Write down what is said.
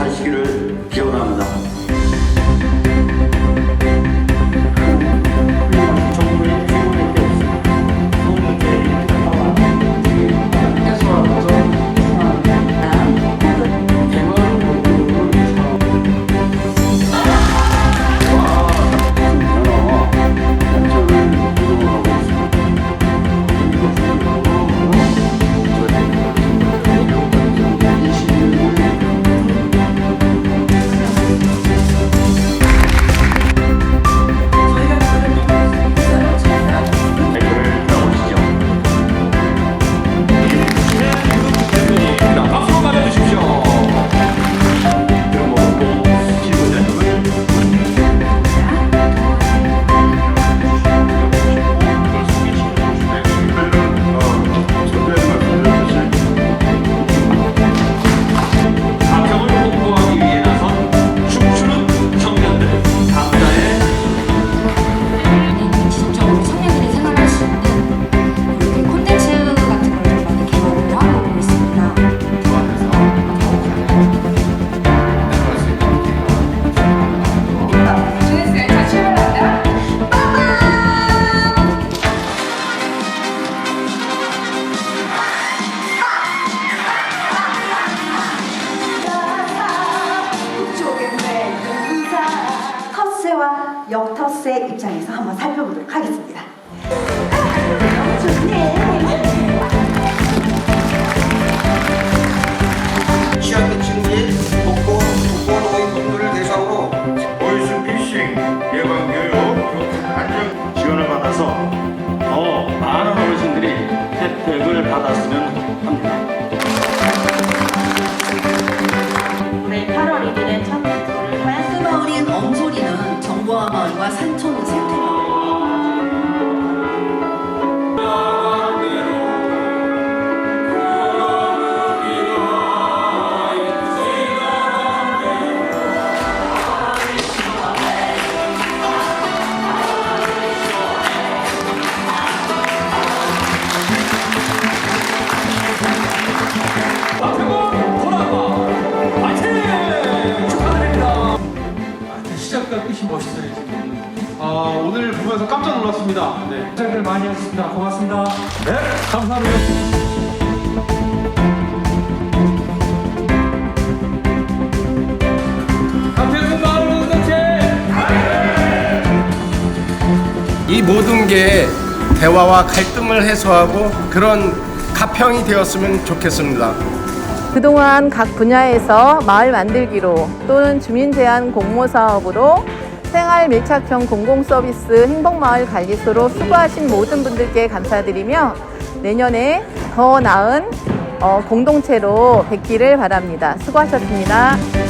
가시기를 기원합니다. 프로듀서의 입장에서 한번 살펴보도록 하겠습니다. 아, 좋네. 오늘 보면서 깜짝 놀랐습니다. 네. 시작을 많이 하셨습니다. 고맙습니다. 네, 감사합니다. 가평 마을 공동체. 이 모든 게 대화와 갈등을 해소하고 그런 가평이 되었으면 좋겠습니다. 그동안 각 분야에서 마을 만들기로 또는 주민 제한 공모 사업으로 생활 밀착형 공공 서비스 행복마을 관리소로 수고하신 모든 분들께 감사드리며 내년에 더 나은 어, 공동체로 뵙기를 바랍니다. 수고하셨습니다.